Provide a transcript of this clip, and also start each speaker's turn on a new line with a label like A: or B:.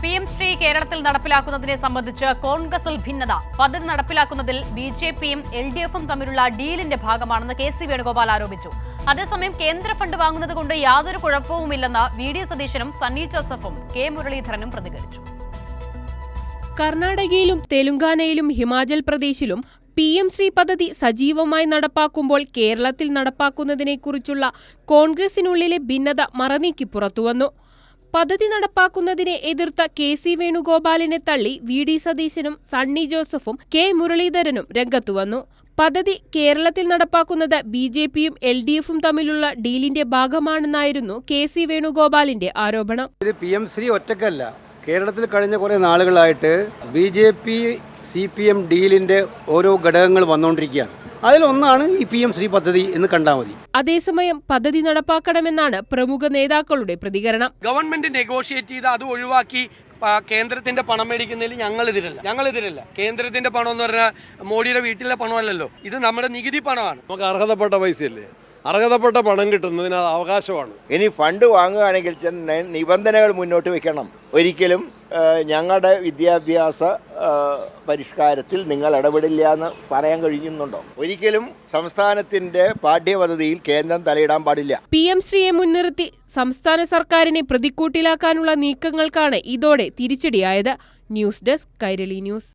A: P M Shri കേരളത്തിൽ നടപ്പിലാക്കുന്നതിനെ സംബന്ധിച്ച് കോൺഗ്രസിൽ ഭിന്നത. പദ്ധതി നടപ്പിലാക്കുന്നതിൽ ബി ജെ പിയും എൽ ഡി എഫും തമ്മിലുള്ള ഡീലിന്റെ ഭാഗമാണെന്ന് കെ സി വേണുഗോപാൽ ആരോപിച്ചു. അതേസമയം കേന്ദ്ര ഫണ്ട് വാങ്ങുന്നത് കൊണ്ട് യാതൊരു കുഴപ്പവുമില്ലെന്ന് വി ഡി സതീശനും സണ്ണി ജോസഫും കെ മുരളീധരനും പ്രതികരിച്ചു.
B: കർണാടകയിലും തെലുങ്കാനയിലും ഹിമാചൽ പ്രദേശിലും പി എം ശ്രീ പദ്ധതി സജീവമായി നടപ്പാക്കുമ്പോൾ കേരളത്തിൽ നടപ്പാക്കുന്നതിനെക്കുറിച്ചുള്ള കോൺഗ്രസിനുള്ളിലെ ഭിന്നത മറനീക്കി പുറത്തുവന്നു. പദ്ധതി നടപ്പാക്കുന്നതിനെ എതിർത്ത കെ സി വേണുഗോപാലിനെ തള്ളി വി ഡി സതീശനും സണ്ണി ജോസഫും കെ മുരളീധരനും രംഗത്തുവന്നു പദ്ധതി കേരളത്തിൽ നടപ്പാക്കുന്നത് ബി ജെ പിയും എൽ ഡി എഫും തമ്മിലുള്ള ഡീലിന്റെ ഭാഗമാണെന്നായിരുന്നു കെ സി വേണുഗോപാലിന്റെ ആരോപണം.
C: ഇത് പി എം ശ്രീ ഒറ്റക്കല്ല. കേരളത്തിൽ കഴിഞ്ഞ കുറേ നാളുകളായിട്ട് B J P C P M ഡീലിന്റെ ഓരോ ഘടകങ്ങൾ വന്നുകൊണ്ടിരിക്കുകയാണ് അതിലൊന്നാണ് ഈ പി എം ശ്രീ പദ്ധതി എന്ന് കണ്ടാൽ മതി.
B: അതേസമയം പദ്ധതി നടപ്പാക്കണമെന്നാണ് പ്രമുഖ നേതാക്കളുടെ പ്രതികരണം.
D: ഗവൺമെന്റ് നെഗോഷിയേറ്റ് ചെയ്ത് അത് ഒഴിവാക്കി കേന്ദ്രത്തിന്റെ പണം മേടിക്കുന്നതിൽ ഞങ്ങൾ എതിരല്ല. ഞങ്ങൾ എതിരല്ല. കേന്ദ്രത്തിന്റെ പണം എന്ന് പറഞ്ഞാൽ മോഡിയുടെ വീട്ടിലെ പണമല്ലല്ലോ. ഇത് നമ്മുടെ നികുതി പണമാണ്.
E: നമുക്ക് അർഹതപ്പെട്ട പൈസയല്ലേ? അർഹതപ്പെട്ട പണം കിട്ടുന്നതിന് അത് അവകാശമാണ്.
F: ഇനി ഫണ്ട് വാങ്ങുകയാണെങ്കിൽ തന്നെ നിബന്ധനകൾ മുന്നോട്ട് വെക്കണം. ഒരിക്കലും ഞങ്ങളുടെ വിദ്യാഭ്യാസ പരിഷ്കാരത്തിൽ നിങ്ങൾ ഇടപെടില്ല എന്ന് പറയാൻ കഴിയുന്നുണ്ടോ? ഒരിക്കലും സംസ്ഥാനത്തിന്റെ പാഠ്യപദ്ധതിയിൽ കേന്ദ്രം തലയിടാൻ പാടില്ല.
B: പി എം ശ്രീയെ മുൻനിർത്തി സംസ്ഥാന സർക്കാരിനെ പ്രതിക്കൂട്ടിലാക്കാനുള്ള നീക്കങ്ങൾക്കാണ് ഇതോടെ തിരിച്ചടിയായത്. News desk Kairali news.